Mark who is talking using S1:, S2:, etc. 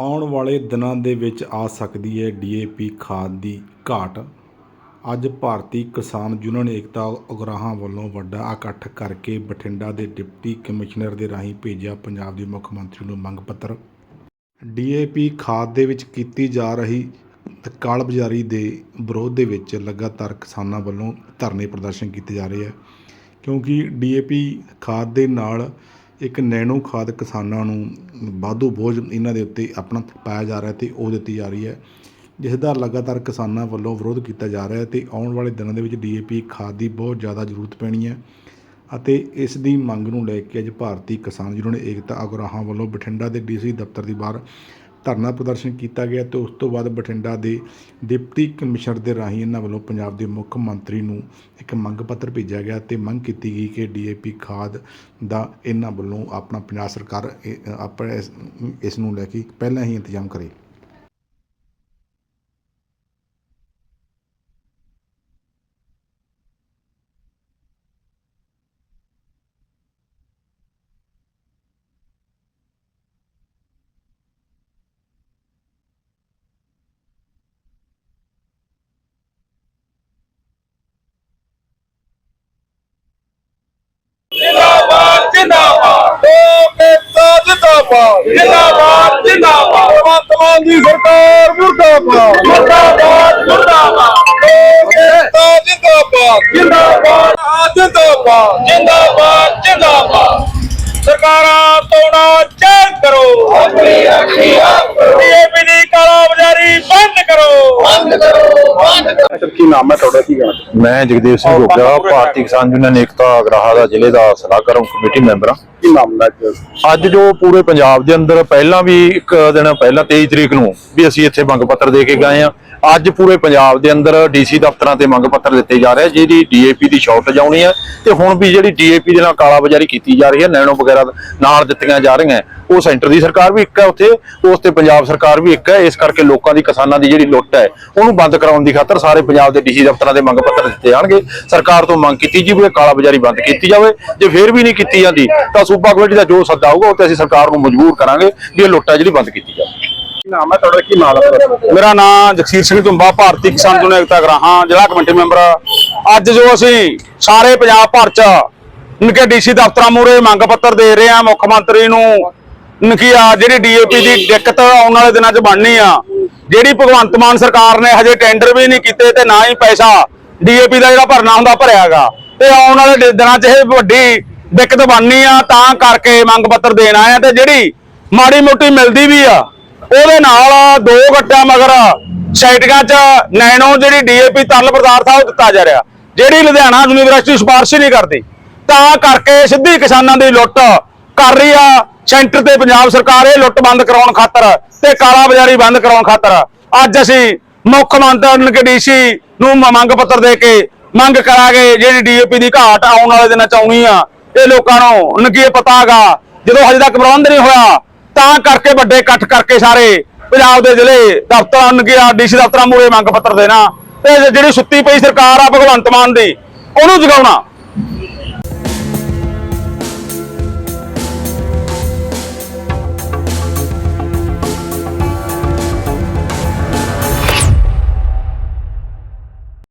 S1: ਆਉਣ ਵਾਲੇ ਦਿਨਾਂ ਦੇ ਵਿੱਚ ਆ ਸਕਦੀ ਹੈ ਡੀਏਪੀ ਖਾਦ ਦੀ ਘਾਟ। ਅੱਜ ਭਾਰਤੀ ਕਿਸਾਨ ਯੂਨੀਅਨ ਏਕਤਾ ਉਗਰਾਹਾਂ ਵੱਲੋਂ ਵੱਡਾ ਇਕੱਠ ਕਰਕੇ ਬਠਿੰਡਾ ਦੇ ਡਿਪਟੀ ਕਮਿਸ਼ਨਰ ਦੇ ਰਾਹੀਂ ਭੇਜਿਆ ਪੰਜਾਬ ਦੇ ਮੁੱਖ ਮੰਤਰੀ ਨੂੰ ਮੰਗ ਪੱਤਰ। ਡੀਏਪੀ ਖਾਦ ਦੇ ਵਿੱਚ ਕੀਤੀ ਜਾ ਰਹੀ ਕਾਲਬਜ਼ਾਰੀ ਦੇ ਵਿਰੋਧ ਦੇ ਵਿੱਚ ਲਗਾਤਾਰ ਕਿਸਾਨਾਂ ਵੱਲੋਂ ਧਰਨੇ ਪ੍ਰਦਰਸ਼ਨ ਕੀਤੇ ਜਾ ਰਹੇ ਹੈ। ਕਿਉਂਕਿ ਡੀਏਪੀ ਖਾਦ ਦੇ ਨਾਲ ਇੱਕ ਨੈਨੋ ਖਾਦ ਕਿਸਾਨਾਂ ਨੂੰ ਵਾਧੂ ਬੋਝ ਇਹਨਾਂ ਦੇ ਉੱਤੇ ਆਪਣਾ ਪਾਇਆ ਜਾ ਰਿਹਾ ਤੇ ਉਹ ਦਿੱਤੀ ਜਾ ਰਹੀ ਹੈ, ਜਿਸ ਦਾ ਲਗਾਤਾਰ ਕਿਸਾਨਾਂ ਵੱਲੋਂ ਵਿਰੋਧ ਕੀਤਾ ਜਾ ਰਿਹਾ ਹੈ ਤੇ ਆਉਣ ਵਾਲੇ ਦਿਨਾਂ ਦੇ ਵਿੱਚ ਡੀਏਪੀ ਖਾਦ ਦੀ ਬਹੁਤ ਜ਼ਿਆਦਾ ਜ਼ਰੂਰਤ ਪੈਣੀ ਹੈ ਅਤੇ ਇਸ ਦੀ ਮੰਗ ਨੂੰ ਲੈ ਕੇ ਅੱਜ ਭਾਰਤੀ ਕਿਸਾਨ ਯੂਨੀਅਨ ਏਕਤਾ ਅਗਰਾਹਾਂ ਵੱਲੋਂ ਬਠਿੰਡਾ ਦੇ ਡੀਸੀ ਦਫ਼ਤਰ ਦੀ ਬਾਹਰ ਧਰਨਾ ਪ੍ਰਦਰਸ਼ਨ ਕੀਤਾ ਗਿਆ ਤੇ ਉਸ ਤੋਂ ਬਾਅਦ ਬਠਿੰਡਾ ਦੇ ਡਿਪਟੀ ਕਮਿਸ਼ਨਰ ਦੇ ਰਾਹੀਂ ਇਹਨਾਂ ਵੱਲੋਂ ਪੰਜਾਬ ਦੇ ਮੁੱਖ ਮੰਤਰੀ ਨੂੰ ਇੱਕ ਮੰਗ ਪੱਤਰ ਭੇਜਿਆ ਗਿਆ ਤੇ ਮੰਗ ਕੀਤੀ ਗਈ ਕਿ ਡੀਏਪੀ ਖਾਦ ਦਾ ਇਹਨਾਂ ਵੱਲੋਂ ਆਪਣਾ ਪੰਜਾਬ ਸਰਕਾਰ ਇਹ- ਆਪਣੇ ਇਸ ਨੂੰ ਲੈ ਕੇ ਪਹਿਲਾਂ ਹੀ ਇੰਤਜ਼ਾਮ ਕਰੇ।
S2: ਜਿੰਦਾਬਾਦ। ਜਿੰਦਾਬਾਦ। ਜਿੰਦਾਬਾਦ ਜਿੰਦਾਬਾਦ। ਸਰਕਾਰਾਂ ਤੋਂ ਨਾ ਚੈੱਕ ਕਰੋ। ਆਪਣੀ ਅੱਖੀ ਆਪ ਕਰੋ। ਬੀਜੇਪੀ ਦੀ ਕਾਲਾ ਬਾਜ਼ਾਰੀ ਬੰਦ ਕਰੋ। ਬੰਦ ਕਰੋ ਬੰਦ ਕਰੋ।
S3: ਕੀ ਨਾਮ ਹੈ ਤੁਹਾਡਾ ਕੀ ਕਹਿਣਾ
S4: ਮੈਂ ਜਗਦੇਵ ਸਿੰਘ ਗੋਗਾ ਭਾਰਤੀ ਕਿਸਾਨ ਯੂਨੀਅਨ ਏਕਤਾ ਅਗਰਾਹਾ ਦਾ ਜ਼ਿਲ੍ਹੇ ਦਾ ਸਲਾਹਕਾਰ ਕਮੇਟੀ ਮੈਂਬਰ ਹਾਂ।
S3: ਕੀ ਹੈ ਅੱਜ?
S4: ਜੋ ਪੂਰੇ ਪੰਜਾਬ ਦੇ ਅੰਦਰ ਪਹਿਲਾਂ ਵੀ ਇੱਕ ਦਿਨ ਪਹਿਲਾਂ 23 ਤਰੀਕ ਨੂੰ ਵੀ ਅਸੀਂ ਇੱਥੇ ਮੰਗ ਪੱਤਰ ਦੇ ਕੇ ਗਏ ਆ ਅੱਜ ਪੂਰੇ ਪੰਜਾਬ ਦੇ ਅੰਦਰ ਡੀਸੀ ਦਫ਼ਤਰਾਂ ਤੇ ਮੰਗ ਪੱਤਰ ਦਿੱਤੇ ਜਾ ਰਹੇ ਜਿਹਦੀ ਡੀਏਪੀ ਦੀ ਸ਼ਾਰਟੇਜ ਆਉਣੀ ਹੈ ਤੇ ਹੁਣ ਵੀ ਜਿਹੜੀ ਡੀਏਪੀ ਦੇ ਨਾਲ ਕਾਲਾਬਾਜ਼ਾਰੀ ਕੀਤੀ ਜਾ ਰਹੀ ਹੈ ਨੈਣੋ ਵਗੈਰਾ ਨਾਲ ਦਿੱਤੀਆਂ ਜਾ ਰਹੀਆਂ। ਉਹ ਸੈਂਟਰ ਦੀ ਸਰਕਾਰ ਵੀ ਇੱਕ ਹੈ ਉੱਥੇ ਉਸ ਤੇ ਪੰਜਾਬ ਸਰਕਾਰ ਵੀ ਇੱਕ ਹੈ ਇਸ ਕਰਕੇ ਲੋਕਾਂ ਦੀ ਕਿਸਾਨਾਂ ਦੀ ਜਿਹੜੀ ਲੁੱਟ ਹੈ ਉਹਨੂੰ ਬੰਦ ਕਰਾਉਣ ਦੀ ਖਾਤਰ ਸਾਰੇ ਪੰਜਾਬ ਦੇ ਡੀਸੀ ਦਫ਼ਤਰਾਂ ਦੇ ਮੰਗ ਪੱਤਰ ਦਿੱਤੇ ਜਾਣਗੇ। ਸਰਕਾਰ ਤੋਂ ਮੰਗ ਕੀਤੀ ਜੀ ਵੀ ਇਹ ਕਾਲਾਬਾਜ਼ਾਰੀ ਬੰਦ ਕੀਤੀ ਜਾਵੇ। ਜੇ ਫੇਰ ਵੀ ਨਹੀਂ ਕੀਤੀ ਜਾਂਦੀ ਤਾਂ ਸੂਬਾ ਕਮੇਟੀ ਦਾ ਜੋ ਸੱਦਾ ਆਊਗਾ ਉਹ ਤੇ ਅਸੀਂ ਸਰਕਾਰ ਨੂੰ ਮਜਬੂਰ ਕਰਾਂਗੇ ਵੀ ਇਹ ਲੁੱਟ ਹੈ ਜਿਹੜੀ ਬੰਦ ਕੀਤੀ ਜਾਵੇ।
S3: ਨਾਮ ਹੈ ਤੁਹਾਡਾ ਕੀ ਨਾਮ ਹੈ
S5: ਮੇਰਾ ਨਾਮ ਜਗਸੀਰ ਸਿੰਘ ਝੁੰਬਾ ਭਾਰਤੀ ਕਿਸਾਨ ਯੂਨੀਅਨ ਏਕਤਾ ਗਰਾਹਾਂ ਜ਼ਿਲ੍ਹਾ ਕਮੇਟੀ ਮੈਂਬਰ ਅੱਜ ਜੋ ਅਸੀਂ ਸਾਰੇ ਪੰਜਾਬ ਭਰ ਚ ਨਿੱਕੇ ਡੀਸੀ ਦਫ਼ਤਰਾਂ ਮੂਹਰੇ ਮੰਗ ਪੱਤਰ ਦੇ ਰਹੇ ਹਾਂ ਮੁੱਖ ਮੰਤਰੀ ਨੂੰ ਨਕੀ ਆ ਜਿਹੜੀ ਡੀਏਪੀ ਦੀ ਦਿੱਕਤ ਆਉਣ ਵਾਲੇ ਦਿਨਾਂ 'ਚ ਬਣਨੀ ਆ। ਜਿਹੜੀ ਭਗਵੰਤ ਮਾਨ ਸਰਕਾਰ ਨੇ ਹਜੇ ਟੈਂਡਰ ਵੀ ਨਹੀਂ ਕੀਤੇ ਤੇ ਨਾ ਹੀ ਪੈਸਾ ਡੀਏਪੀ ਦਾ ਜਿਹੜਾ ਭਰਨਾ ਹੁੰਦਾ ਭਰਿਆਗਾ। ਤੇ ਆਉਣ ਵਾਲੇ ਦਿਨਾਂ 'ਚ ਇਹ ਵੱਡੀ ਦਿੱਕਤ ਬਣਨੀ ਆ ਤਾਂ ਕਰਕੇ ਮੰਗ ਪੱਤਰ ਦੇਣ ਆਏ ਆ। ਤੇ ਜਿਹੜੀ ਮਾੜੀ ਮੋਟੀ ਮਿਲਦੀ ਵੀ ਆ ਉਹਦੇ ਨਾਲ ਦੋ ਗੱਟਾਂ ਮਗਰ ਸਾਈਟਾਂ 'ਚ ਨੈਣੋ ਜਿਹੜੀ ਡੀਏਪੀ ਤਰਲ ਪਦਾਰਥ ਆ ਉਹ ਦਿੱਤਾ ਜਾ ਰਿਹਾ। ਜਿਹੜੀ ਲੁਧਿਆਣਾ ਯੂਨੀਵਰਸਿਟੀ ਸਿਫਾਰਿਸ਼ ਹੀ ਨਹੀਂ ਕਰਦੀ। ਤਾਂ ਕਰਕੇ ਸਿੱਧੀ ਕਿਸਾਨਾਂ ਦੀ ਲੁੱਟ ਕਰ ਰਹੀ ਆ। ਸੈਂਟਰ ਤੇ ਪੰਜਾਬ ਸਰਕਾਰ ਇਹ ਲੁੱਟ ਬੰਦ ਕਰਾਉਣ ਖਾਤਰ ਤੇ ਕਾਲਾ ਬਾਜ਼ਾਰੀ ਬੰਦ ਕਰਾਉਣ ਖਾਤਰ ਅੱਜ ਅਸੀਂ ਮੁੱਖ ਮੰਤਰੀ ਕੇ ਡੀਸੀ ਨੂੰ ਮੰਗ ਪੱਤਰ ਦੇ ਕੇ ਮੰਗ ਕਰਾਂਗੇ, ਜਿਹੜੀ ਡੀਏਪੀ ਦੀ ਘਾਟ ਆਉਣ ਵਾਲੇ ਦਿਨਾਂ ਚ ਆਉਣੀ ਆ, ਇਹ ਲੋਕਾਂ ਨੂੰ ਨਕੀ ਪਤਾਗਾ ਜਦੋਂ ਹਜੇ ਤੱਕ ਪ੍ਰਬੰਧ ਨਹੀਂ ਹੋਇਆ, ਤਾਂ ਕਰਕੇ ਵੱਡੇ ਇਕੱਠ ਕਰਕੇ ਸਾਰੇ ਪੰਜਾਬ ਦੇ ਜ਼ਿਲ੍ਹੇ ਦਫ਼ਤਰਾਂ ਨੂੰ ਗਿਆ ਡੀਸੀ ਦਫ਼ਤਰਾਂ ਮੂਹਰੇ ਮੰਗ ਪੱਤਰ ਦੇਣਾ। ਤੇ ਜਿਹੜੀ ਸੁੱਤੀ ਪਈ ਸਰਕਾਰ ਆ, ਭਗਵੰਤ ਮਾਨ ਦੀ, ਉਹਨੂੰ ਜਗਾਉਣਾ।